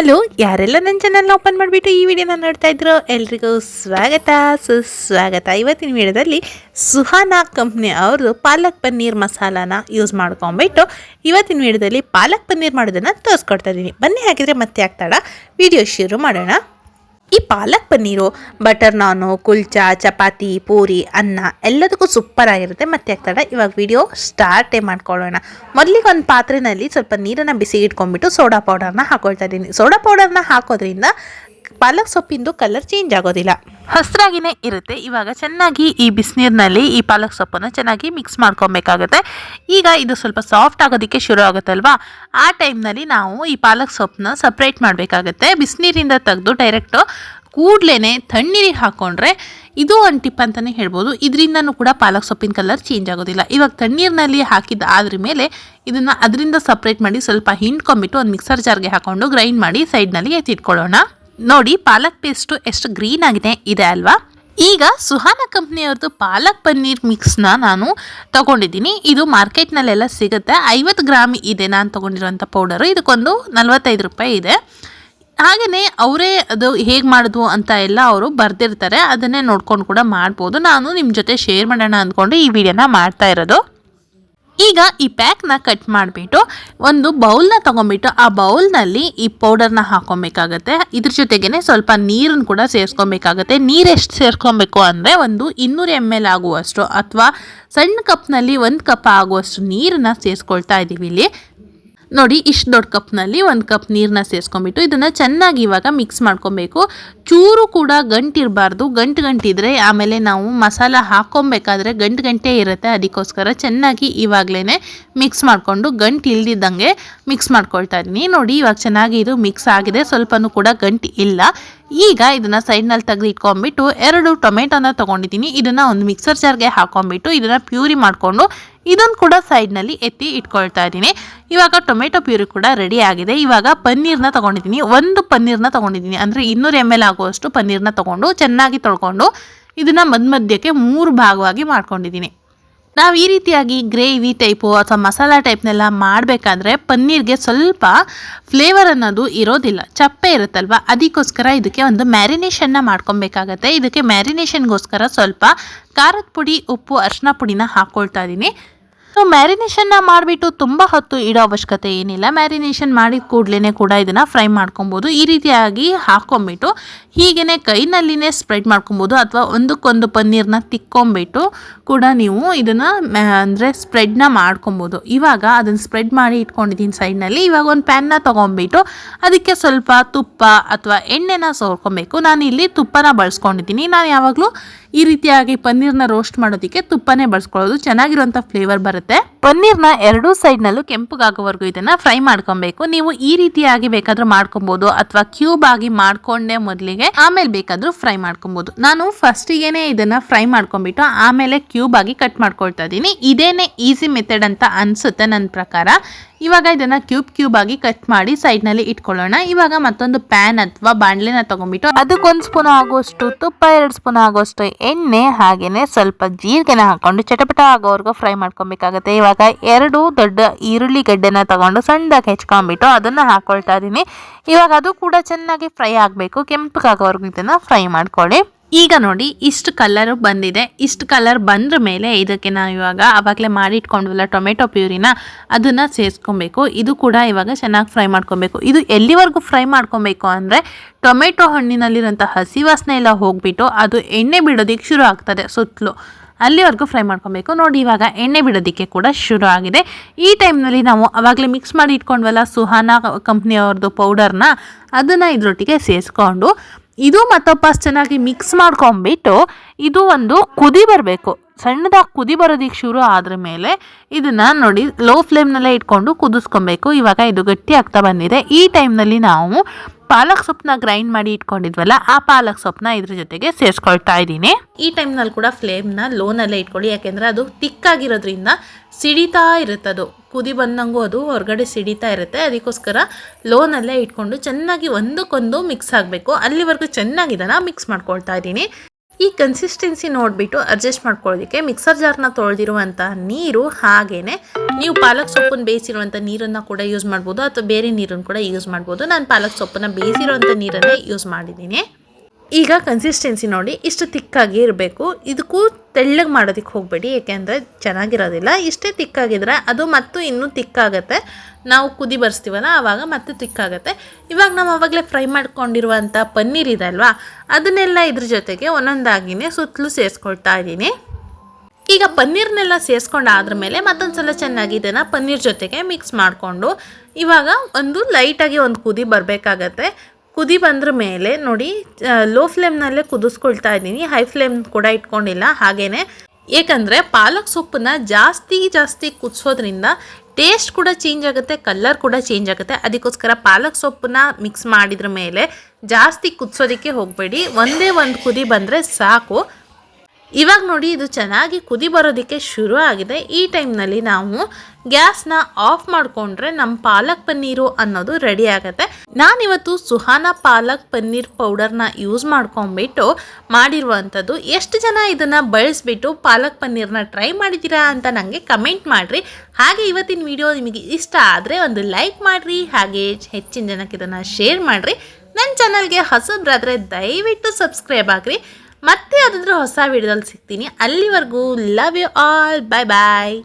Hello, ಯಾರೆಲ್ಲ ನನ್ನ ಚಾನಲ್ನ ಓಪನ್ ಮಾಡಿಬಿಟ್ಟು ಈ ವಿಡಿಯೋನ ನೋಡ್ತಾ ಇದ್ರು ಎಲ್ರಿಗೂ ಸ್ವಾಗತ. ಸುಸ್ವಾಗತ. ಇವತ್ತಿನ ವಿಡಿಯೋದಲ್ಲಿ ಸುಹಾನಾ ಕಂಪ್ನಿ ಅವ್ರದ್ದು ಪಾಲಕ್ ಪನ್ನೀರ್ ಮಸಾಲಾನ ಯೂಸ್ ಮಾಡ್ಕೊಂಬಿಟ್ಟು ಇವತ್ತಿನ ವಿಡಿಯೋದಲ್ಲಿ ಪಾಲಕ್ ಪನ್ನೀರ್ ಮಾಡೋದನ್ನು ತೋರಿಸ್ಕೊಡ್ತಾ ಇದ್ದೀನಿ ಬನ್ನಿ ಹಾಕಿದರೆ ಮತ್ತೆ ಆಗ್ತಾಡ ವಿಡಿಯೋ ಶುರು ಮಾಡೋಣ. ಈ ಪಾಲಕ್ ಪನ್ನೀರು, ಬಟರ್ ನಾನು, ಕುಲ್ಚಾ, ಚಪಾತಿ, ಪೂರಿ, ಅನ್ನ ಎಲ್ಲದಕ್ಕೂ ಸೂಪರ್ ಆಗಿರುತ್ತೆ. ಮತ್ತೆ ಆಗ್ತಾಡ ಇವಾಗ ವಿಡಿಯೋ ಸ್ಟಾರ್ಟೇ ಮಾಡ್ಕೊಳ್ಳೋಣ. ಮೊದಲಿಗೆ ಒಂದು ಪಾತ್ರೆಯಲ್ಲಿ ಸ್ವಲ್ಪ ನೀರನ್ನು ಬಿಸಿ ಇಟ್ಕೊಂಡ್ಬಿಟ್ಟು ಸೋಡಾ ಪೌಡರ್ನ ಹಾಕೊಳ್ತಾ ಇದ್ದೀನಿ. ಸೋಡಾ ಪೌಡರ್ನ ಹಾಕೋದ್ರಿಂದ ಪಾಲಕ್ ಸೊಪ್ಪಿಂದು ಕಲರ್ ಚೇಂಜ್ ಆಗೋದಿಲ್ಲ. ಹಸ್ರಾಗಿನೇ ಇರುತ್ತೆ. ಇವಾಗ ಚೆನ್ನಾಗಿ ಈ ಬಿಸಿನೀರಿನಲ್ಲಿ ಈ ಪಾಲಕ್ ಸೊಪ್ಪನ್ನು ಚೆನ್ನಾಗಿ ಮಿಕ್ಸ್ ಮಾಡ್ಕೊಬೇಕಾಗುತ್ತೆ. ಈಗ ಇದು ಸ್ವಲ್ಪ ಸಾಫ್ಟ್ ಆಗೋದಕ್ಕೆ ಶುರು ಆಗುತ್ತಲ್ವಾ? ಆ ಟೈಮ್ನಲ್ಲಿ ನಾವು ಈ ಪಾಲಕ್ ಸೊಪ್ಪನ್ನ ಸಪ್ರೇಟ್ ಮಾಡಬೇಕಾಗತ್ತೆ. ಬಿಸಿನೀರಿಂದ ತೆಗೆದು ಡೈರೆಕ್ಟು ಕೂಡ್ಲೇ ತಣ್ಣೀರಿಗೆ ಹಾಕ್ಕೊಂಡ್ರೆ ಇದು ಒಂದು ಟಿಪ್ ಅಂತಲೇ ಹೇಳ್ಬೋದು. ಇದರಿಂದನೂ ಕೂಡ ಪಾಲಕ್ ಸೊಪ್ಪಿನ ಕಲರ್ ಚೇಂಜ್ ಆಗೋದಿಲ್ಲ. ಇವಾಗ ತಣ್ಣೀರಿನಲ್ಲಿ ಹಾಕಿದ ಆದ್ರ ಮೇಲೆ ಇದನ್ನು ಅದರಿಂದ ಸಪ್ರೇಟ್ ಮಾಡಿ ಸ್ವಲ್ಪ ಹಿಂಡ್ಕೊಂಬಿಟ್ಟು ಒಂದು ಮಿಕ್ಸರ್ ಜಾರ್ಗೆ ಹಾಕೊಂಡು ಗ್ರೈಂಡ್ ಮಾಡಿ ಸೈಡ್ನಲ್ಲಿ ಎತ್ತಿಟ್ಕೊಳ್ಳೋಣ. ನೋಡಿ, ಪಾಲಕ್ ಪೇಸ್ಟು ಎಷ್ಟು ಗ್ರೀನ್ ಆಗಿದೆ, ಇದೆ ಅಲ್ವಾ? ಈಗ ಸುಹಾನ ಕಂಪ್ನಿಯವ್ರದ್ದು ಪಾಲಕ್ ಪನ್ನೀರ್ ಮಿಕ್ಸ್ನ ನಾನು ತಗೊಂಡಿದ್ದೀನಿ. ಇದು ಮಾರ್ಕೆಟ್ನಲ್ಲೆಲ್ಲ ಸಿಗುತ್ತೆ. ಐವತ್ತು ಗ್ರಾಮ್ ಇದೆ ನಾನು ತೊಗೊಂಡಿರೋಂಥ ಪೌಡರು ಇದಕ್ಕೊಂದು ನಲ್ವತ್ತೈದು ರೂಪಾಯಿ ಇದೆ. ಹಾಗೆಯೇ ಅವರೇ ಅದು ಹೇಗೆ ಮಾಡೋದು ಅಂತ ಎಲ್ಲ ಅವರು ಬರೆದಿರ್ತಾರೆ. ಅದನ್ನೇ ನೋಡ್ಕೊಂಡು ಕೂಡ ಮಾಡ್ಬೋದು. ನಾನು ನಿಮ್ಮ ಜೊತೆ ಶೇರ್ ಮಾಡೋಣ ಅಂದ್ಕೊಂಡು ಈ ವಿಡಿಯೋನ ಮಾಡ್ತಾ ಇರೋದು. ಈಗ ಈ ಪ್ಯಾಕ್ನ ಕಟ್ ಮಾಡಿಬಿಟ್ಟು ಒಂದು ಬೌಲ್ನ ತೊಗೊಂಬಿಟ್ಟು ಆ ಬೌಲ್ನಲ್ಲಿ ಈ ಪೌಡರ್ನ ಹಾಕೊಬೇಕಾಗತ್ತೆ. ಇದ್ರ ಜೊತೆಗೇನೆ ಸ್ವಲ್ಪ ನೀರನ್ನು ಕೂಡ ಸೇರಿಸ್ಕೊಬೇಕಾಗತ್ತೆ. ನೀರೆಷ್ಟು ಎಷ್ಟು ಸೇರ್ಕೊಬೇಕು ಅಂದರೆ ಒಂದು ಇನ್ನೂರು ಎಂ ಎಲ್ ಆಗುವಷ್ಟು ಅಥವಾ ಸಣ್ಣ ಕಪ್ನಲ್ಲಿ ಒಂದು ಕಪ್ ಆಗುವಷ್ಟು ನೀರನ್ನ ಸೇರಿಸ್ಕೊಳ್ತಾ ಇದ್ದೀವಿ ಇಲ್ಲಿ. ನೋಡಿ ಇಷ್ಟು ದೊಡ್ಡ ಕಪ್ನಲ್ಲಿ ಒಂದು ಕಪ್ ನೀರನ್ನ ಸೇರಿಸ್ಕೊಂಬಿಟ್ಟು ಇದನ್ನು ಚೆನ್ನಾಗಿ ಇವಾಗ ಮಿಕ್ಸ್ ಮಾಡ್ಕೊಬೇಕು. ಚೂರು ಕೂಡ ಗಂಟಿರಬಾರ್ದು. ಗಂಟು ಗಂಟಿದ್ರೆ ಆಮೇಲೆ ನಾವು ಮಸಾಲ ಹಾಕೊಬೇಕಾದ್ರೆ ಗಂಟು ಗಂಟೆ ಇರುತ್ತೆ. ಅದಕ್ಕೋಸ್ಕರ ಚೆನ್ನಾಗಿ ಇವಾಗಲೇ ಮಿಕ್ಸ್ ಮಾಡಿಕೊಂಡು ಗಂಟು ಇಲ್ದಿದ್ದಂಗೆ ಮಿಕ್ಸ್ ಮಾಡ್ಕೊಳ್ತಾ ಇದ್ದೀನಿ. ನೋಡಿ, ಇವಾಗ ಚೆನ್ನಾಗಿ ಇದು ಮಿಕ್ಸ್ ಆಗಿದೆ. ಸ್ವಲ್ಪನೂ ಕೂಡ ಗಂಟು ಇಲ್ಲ. ಈಗ ಇದನ್ನು ಸೈಡ್ನಲ್ಲಿ ತೆಗೆದು ಇಟ್ಕೊಂಡ್ಬಿಟ್ಟು ಎರಡು ಟೊಮೆಟೊನ ತೊಗೊಂಡಿದ್ದೀನಿ. ಇದನ್ನು ಒಂದು ಮಿಕ್ಸರ್ ಜಾರ್ಗೆ ಹಾಕೊಂಡ್ಬಿಟ್ಟು ಇದನ್ನು ಪ್ಯೂರಿ ಮಾಡಿಕೊಂಡು ಇದನ್ನು ಕೂಡ ಸೈಡ್ನಲ್ಲಿ ಎತ್ತಿ ಇಟ್ಕೊಳ್ತಾ ಇದ್ದೀನಿ. ಇವಾಗ ಟೊಮೆಟೊ ಪ್ಯೂರಿ ಕೂಡ ರೆಡಿ ಆಗಿದೆ. ಇವಾಗ ಪನ್ನೀರ್ನ ತೊಗೊಂಡಿದ್ದೀನಿ. ಒಂದು ಪನ್ನೀರ್ನ ತೊಗೊಂಡಿದ್ದೀನಿ. ಅಂದರೆ ಇನ್ನೂರು ಎಂ ಎಲ್ ಆಗುವಷ್ಟು ಪನ್ನೀರನ್ನ ತೊಗೊಂಡು ಚೆನ್ನಾಗಿ ತೊಳ್ಕೊಂಡು ಇದನ್ನು ಮಧ್ಯ ಮಧ್ಯಕ್ಕೆ ಮೂರು ಭಾಗವಾಗಿ ಮಾಡ್ಕೊಂಡಿದ್ದೀನಿ. ನಾವು ಈ ರೀತಿಯಾಗಿ ಗ್ರೇವಿ ಟೈಪು ಅಥವಾ ಮಸಾಲ ಟೈಪ್ನೆಲ್ಲ ಮಾಡಬೇಕಾದ್ರೆ ಪನ್ನೀರ್ಗೆ ಸ್ವಲ್ಪ ಫ್ಲೇವರ್ ಅನ್ನೋದು ಇರೋದಿಲ್ಲ. ಚಪ್ಪೆ ಇರುತ್ತಲ್ವ? ಅದಕ್ಕೋಸ್ಕರ ಇದಕ್ಕೆ ಒಂದು ಮ್ಯಾರಿನೇಷನ್ನ ಮಾಡ್ಕೊಬೇಕಾಗತ್ತೆ. ಇದಕ್ಕೆ ಮ್ಯಾರಿನೇಷನ್ಗೋಸ್ಕರ ಸ್ವಲ್ಪ ಖಾರದ ಪುಡಿ, ಉಪ್ಪು, ಅರಿಶಿನ ಪುಡಿನ ಹಾಕ್ಕೊಳ್ತಾ ಇದ್ದೀನಿ ಸೊ ಮ್ಯಾರಿನೇಷನ್ನ ಮಾಡಿಬಿಟ್ಟು ತುಂಬ ಹೊತ್ತು ಇಡೋ ಅವಶ್ಯಕತೆ ಏನಿಲ್ಲ. ಮ್ಯಾರಿನೇಷನ್ ಮಾಡಿದ ಕೂಡಲೇ ಕೂಡ ಇದನ್ನು ಫ್ರೈ ಮಾಡ್ಕೊಬೋದು. ಈ ರೀತಿಯಾಗಿ ಹಾಕ್ಕೊಂಬಿಟ್ಟು ಹೀಗೇ ಕೈನಲ್ಲಿನೇ ಸ್ಪ್ರೆಡ್ ಮಾಡ್ಕೊಬೋದು ಅಥವಾ ಒಂದಕ್ಕೊಂದು ಪನ್ನೀರ್ನ ತಿಕ್ಕೊಂಬಿಟ್ಟು ಕೂಡ ನೀವು ಇದನ್ನು ಅಂದರೆ ಸ್ಪ್ರೆಡ್ನ ಮಾಡ್ಕೊಬೋದು. ಇವಾಗ ಅದನ್ನು ಸ್ಪ್ರೆಡ್ ಮಾಡಿ ಇಟ್ಕೊಂಡಿದ್ದೀನಿ ಸೈಡ್ನಲ್ಲಿ. ಇವಾಗ ಒಂದು ಪ್ಯಾನ್ನ ತೊಗೊಂಬಿಟ್ಟು ಅದಕ್ಕೆ ಸ್ವಲ್ಪ ತುಪ್ಪ ಅಥವಾ ಎಣ್ಣೆನ ಸೋರ್ಕೊಬೇಕು. ನಾನು ಇಲ್ಲಿ ತುಪ್ಪನ ಬಳಸ್ಕೊಂಡಿದ್ದೀನಿ ನಾನು ಯಾವಾಗಲೂ ಈ ರೀತಿಯಾಗಿ ಪನ್ನೀರ್ನ ರೋಸ್ಟ್ ಮಾಡೋದಕ್ಕೆ ತುಪ್ಪನೇ ಬಳಸ್ಕೊಳ್ಳೋದು ಚೆನ್ನಾಗಿರುವಂಥ ಫ್ಲೇವರ್ ಬರುತ್ತೆ. ಪನ್ನೀರ್ನ ಎರಡೂ ಸೈಡ್ನಲ್ಲೂ ಕೆಂಪುಗಾಗೋವರೆಗೂ ಇದನ್ನು ಫ್ರೈ ಮಾಡ್ಕೊಬೇಕು. ನೀವು ಈ ರೀತಿಯಾಗಿ ಬೇಕಾದರೂ ಮಾಡ್ಕೊಬೋದು ಅಥವಾ ಕ್ಯೂಬ್ ಆಗಿ ಮಾಡ್ಕೊಂಡೆ ಮೊದಲಿಗೆ, ಆಮೇಲೆ ಬೇಕಾದರೂ ಫ್ರೈ ಮಾಡ್ಕೊಬೋದು. ನಾನು ಫಸ್ಟಿಗೇನೆ ಇದನ್ನು ಫ್ರೈ ಮಾಡ್ಕೊಂಡ್ಬಿಟ್ಟು ಆಮೇಲೆ ಕ್ಯೂಬ್ ಆಗಿ ಕಟ್ ಮಾಡ್ಕೊಳ್ತಾ ಇದ್ದೀನಿ. ಇದೇನೆ ಈಸಿ ಮೆಥಡ್ ಅಂತ ಅನಿಸುತ್ತೆ ನನ್ನ ಪ್ರಕಾರ. ಇವಾಗ ಇದನ್ನು ಕ್ಯೂಬ್ ಕ್ಯೂಬ್ ಆಗಿ ಕಟ್ ಮಾಡಿ ಸೈಡ್ನಲ್ಲಿ ಇಟ್ಕೊಳ್ಳೋಣ. ಇವಾಗ ಮತ್ತೊಂದು ಪ್ಯಾನ್ ಅಥವಾ ಬಾಣಲೆನ ತಗೊಂಡ್ಬಿಟ್ಟು ಅದಕ್ಕೊಂದು ಸ್ಪೂನ್ ಆಗುವಷ್ಟು ತುಪ್ಪ, ಎರಡು ಸ್ಪೂನ್ ಆಗುವಷ್ಟು ಎಣ್ಣೆ, ಹಾಗೇನೆ ಸ್ವಲ್ಪ ಜೀರಿಗೆನ ಹಾಕೊಂಡು ಚಟಪಟ ಆಗೋವರೆಗೂ ಫ್ರೈ ಮಾಡ್ಕೊಬೇಕಾಗುತ್ತೆ. ಇವಾಗ ಎರಡು ದೊಡ್ಡ ಈರುಳ್ಳಿ ಗಡ್ಡೆನ ತಗೊಂಡು ಸಣ್ಣದಾಗಿ ಹೆಚ್ಕೊಂಡ್ಬಿಟ್ಟು ಅದನ್ನು ಹಾಕೊಳ್ತಾ ಇದ್ದೀನಿ ಇವಾಗ ಅದು ಕೂಡ ಚೆನ್ನಾಗಿ ಫ್ರೈ ಆಗಬೇಕು. ಕೆಂಪಗಾಗೋವರೆಗೂ ಇದನ್ನು ಫ್ರೈ ಮಾಡ್ಕೊಳ್ಳಿ. ಈಗ ನೋಡಿ, ಇಷ್ಟು ಕಲರು ಬಂದಿದೆ. ಇಷ್ಟು ಕಲರ್ ಬಂದ್ರ ಮೇಲೆ ಇದಕ್ಕೆ ನಾವು ಇವಾಗ ಆವಾಗಲೇ ಮಾಡಿಟ್ಕೊಂಡ್ವಲ್ಲ ಟೊಮೆಟೊ ಪ್ಯೂರಿನ, ಅದನ್ನು ಸೇರಿಸ್ಕೊಬೇಕು ಇದು ಕೂಡ ಇವಾಗ ಚೆನ್ನಾಗಿ ಫ್ರೈ ಮಾಡ್ಕೊಬೇಕು. ಇದು ಎಲ್ಲಿವರೆಗೂ ಫ್ರೈ ಮಾಡ್ಕೊಬೇಕು ಅಂದರೆ, ಟೊಮೆಟೊ ಹಣ್ಣಿನಲ್ಲಿರೋಂಥ ಹಸಿ ವಾಸನೆ ಎಲ್ಲ ಹೋಗ್ಬಿಟ್ಟು ಅದು ಎಣ್ಣೆ ಬಿಡೋದಿಕ್ಕೆ ಶುರು ಆಗ್ತದೆ ಸುತ್ತಲೂ. ಅಲ್ಲಿವರೆಗೂ ಫ್ರೈ ಮಾಡ್ಕೊಬೇಕು. ನೋಡಿ, ಇವಾಗ ಎಣ್ಣೆ ಬಿಡೋದಕ್ಕೆ ಕೂಡ ಶುರು ಆಗಿದೆ. ಈ ಟೈಮ್ನಲ್ಲಿ ನಾವು ಅವಾಗಲೇ ಮಿಕ್ಸ್ ಮಾಡಿ ಇಟ್ಕೊಂಡ್ವಲ್ಲ ಸುಹಾನ ಕಂಪ್ನಿಯವ್ರದ್ದು ಪೌಡರ್ನ ಅದನ್ನು ಇದರೊಟ್ಟಿಗೆ ಸೇರಿಸ್ಕೊಂಡು ಇದು ಮತ್ತೊಪ್ಪಾಸ್ ಚೆನ್ನಾಗಿ ಮಿಕ್ಸ್ ಮಾಡ್ಕೊಂಬಿಟ್ಟು ಇದು ಒಂದು ಕುದಿ ಬರಬೇಕು. ಸಣ್ಣದಾಗಿ ಕುದಿ ಬರೋದಿಕ್ಕೆ ಶುರು ಆದ್ರ ಮೇಲೆ ಇದನ್ನು ನೋಡಿ ಲೋ ಫ್ಲೇಮ್ನಲ್ಲೇ ಇಟ್ಕೊಂಡು ಕುದಿಸ್ಕೊಬೇಕು. ಇವಾಗ ಇದು ಗಟ್ಟಿ ಆಗ್ತಾ ಬಂದಿದೆ. ಈ ಟೈಮ್ನಲ್ಲಿ ನಾವು ಪಾಲಕ್ ಸೊಪ್ಪನ್ನ ಗ್ರೈಂಡ್ ಮಾಡಿ ಇಟ್ಕೊಂಡಿದ್ವಲ್ಲ, ಆ ಪಾಲಕ್ ಸೊಪ್ಪನ್ನ ಇದ್ರ ಜೊತೆಗೆ ಸೇರಿಸ್ಕೊಳ್ತಾ ಇದ್ದೀನಿ. ಈ ಟೈಮ್ನಲ್ಲಿ ಕೂಡ ಫ್ಲೇಮ್ನ ಲೋನಲ್ಲೇ ಇಟ್ಕೊಳ್ಳಿ. ಯಾಕೆಂದರೆ ಅದು ತಿಕ್ಕಾಗಿರೋದ್ರಿಂದ ಸಿಡಿತಾ ಇರುತ್ತೆ ಅದು ಕುದಿ ಬಂದಂಗೂ ಅದು ಹೊರಗಡೆ ಸಿಡಿತಾ ಇರುತ್ತೆ. ಅದಕ್ಕೋಸ್ಕರ ಲೋನಲ್ಲೇ ಇಟ್ಕೊಂಡು ಚೆನ್ನಾಗಿ ಒಂದಕ್ಕೊಂದು ಮಿಕ್ಸ್ ಆಗಬೇಕು. ಅಲ್ಲಿವರೆಗೂ ಚೆನ್ನಾಗಿ ಮಿಕ್ಸ್ ಮಾಡ್ಕೊಳ್ತಾ ಇದ್ದೀನಿ. ಈ ಕನ್ಸಿಸ್ಟೆನ್ಸಿ ನೋಡಿಬಿಟ್ಟು ಅಡ್ಜಸ್ಟ್ ಮಾಡ್ಕೊಳ್ಳೋದಕ್ಕೆ ಮಿಕ್ಸರ್ ಜಾರ್ನ ತೊಳೆದಿರುವಂಥ ನೀರು ಹಾಗೇ ನೀವು ಪಾಲಕ್ ಸೊಪ್ಪನ್ನು ಬೇಯಿಸಿರುವಂಥ ನೀರನ್ನು ಕೂಡ ಯೂಸ್ ಮಾಡ್ಬೋದು ಅಥವಾ ಬೇರೆ ನೀರನ್ನು ಕೂಡ ಯೂಸ್ ಮಾಡ್ಬೋದು. ನಾನು ಪಾಲಕ್ ಸೊಪ್ಪನ್ನು ಬೇಯಿಸಿರುವಂಥ ನೀರನ್ನೇ ಯೂಸ್ ಮಾಡಿದ್ದೀನಿ. ಈಗ ಕನ್ಸಿಸ್ಟೆನ್ಸಿ ನೋಡಿ ಇಷ್ಟು ತಿಕ್ಕಾಗಿ ಇರಬೇಕು. ಇದಕ್ಕೂ ತೆಳ್ಳಗೆ ಮಾಡೋದಕ್ಕೆ ಹೋಗಬೇಡಿ, ಏಕೆಂದರೆ ಚೆನ್ನಾಗಿರೋದಿಲ್ಲ. ಇಷ್ಟೇ ತಿಕ್ಕಾಗಿದ್ರೆ ಅದು ಮತ್ತು ಇನ್ನೂ ತಿಕ್ಕಾಗತ್ತೆ ನಾವು ಕುದಿ ಬರ್ಸ್ತೀವಲ್ಲ, ಆವಾಗ ಮತ್ತೆ ತಿಕ್ಕಾಗತ್ತೆ ಇವಾಗ ನಾವು ಆವಾಗಲೇ ಫ್ರೈ ಮಾಡ್ಕೊಂಡಿರುವಂಥ ಪನ್ನೀರ್ ಇದೆ ಅಲ್ವಾ, ಅದನ್ನೆಲ್ಲ ಇದ್ರ ಜೊತೆಗೆ ಒಂದೊಂದಾಗಿನೇ ಸುತ್ತಲೂ ಸೇರಿಸ್ಕೊಳ್ತಾ ಇದ್ದೀನಿ. ಈಗ ಪನ್ನೀರ್ನೆಲ್ಲ ಸೇರಿಸ್ಕೊಂಡಾದ್ರ ಮೇಲೆ ಮತ್ತೊಂದು ಸಲ ಚೆನ್ನಾಗಿ ಇದನ್ನು ಪನ್ನೀರ್ ಜೊತೆಗೆ ಮಿಕ್ಸ್ ಮಾಡಿಕೊಂಡು, ಇವಾಗ ಒಂದು ಲೈಟಾಗಿ ಒಂದು ಕುದಿ ಬರಬೇಕಾಗತ್ತೆ. ಕುದಿ ಬಂದ್ರ ಮೇಲೆ ನೋಡಿ ಲೋ ಫ್ಲೇಮ್ನಲ್ಲೇ ಕುದಿಸ್ಕೊಳ್ತಾ ಇದ್ದೀನಿ. ಹೈ ಫ್ಲೇಮ್ ಕೂಡ ಇಟ್ಕೊಂಡಿಲ್ಲ, ಹಾಗೇನೆ. ಏಕೆಂದರೆ ಪಾಲಕ್ ಸೊಪ್ಪನ್ನ ಜಾಸ್ತಿ ಜಾಸ್ತಿ ಕುದಿಸೋದ್ರಿಂದ ಟೇಸ್ಟ್ ಕೂಡ ಚೇಂಜ್ ಆಗುತ್ತೆ ಕಲರ್ ಕೂಡ ಚೇಂಜ್ ಆಗುತ್ತೆ. ಅದಕ್ಕೋಸ್ಕರ ಪಾಲಕ್ ಸೊಪ್ಪನ್ನ ಮಿಕ್ಸ್ ಮಾಡಿದ್ರ ಮೇಲೆ ಜಾಸ್ತಿ ಕುದಿಸೋದಕ್ಕೆ ಹೋಗಬೇಡಿ. ಒಂದೇ ಒಂದು ಕುದಿ ಬಂದರೆ ಸಾಕು. ಇವಾಗ ನೋಡಿ ಇದು ಚೆನ್ನಾಗಿ ಕುದಿ ಬರೋದಕ್ಕೆ ಶುರು ಆಗಿದೆ. ಈ ಟೈಮ್ನಲ್ಲಿ ನಾವು ಗ್ಯಾಸ್ನ ಆಫ್ ಮಾಡಿಕೊಂಡ್ರೆ ನಮ್ಮ ಪಾಲಕ್ ಪನ್ನೀರು ಅನ್ನೋದು ರೆಡಿ ಆಗುತ್ತೆ. ನಾನಿವತ್ತು ಸುಹಾನ ಪಾಲಕ್ ಪನ್ನೀರ್ ಪೌಡರ್ನ ಯೂಸ್ ಮಾಡ್ಕೊಂಬಿಟ್ಟು ಮಾಡಿರುವಂಥದ್ದು. ಎಷ್ಟು ಜನ ಇದನ್ನು ಬಳಸಿಬಿಟ್ಟು ಪಾಲಕ್ ಪನ್ನೀರ್ನ ಟ್ರೈ ಮಾಡಿದ್ದೀರಾ ಅಂತ ನನಗೆ ಕಮೆಂಟ್ ಮಾಡಿರಿ. ಹಾಗೆ ಇವತ್ತಿನ ವಿಡಿಯೋ ನಿಮಗೆ ಇಷ್ಟ ಆದರೆ ಒಂದು ಲೈಕ್ ಮಾಡಿರಿ, ಹಾಗೆ ಹೆಚ್ಚಿನ ಜನಕ್ಕೆ ಇದನ್ನು ಶೇರ್ ಮಾಡಿರಿ. ನನ್ನ ಚಾನಲ್ಗೆ ಹೊಸಬ್ರಾದರೆ ದಯವಿಟ್ಟು ಸಬ್ಸ್ಕ್ರೈಬ್ ಆಗಿರಿ. ಮತ್ತೆ ಯಾವುದಾದ್ರೂ ಹೊಸ ವಿಡಿಯೋದಲ್ಲಿ ಸಿಗ್ತೀನಿ. ಅಲ್ಲಿವರೆಗೂ love you all bye bye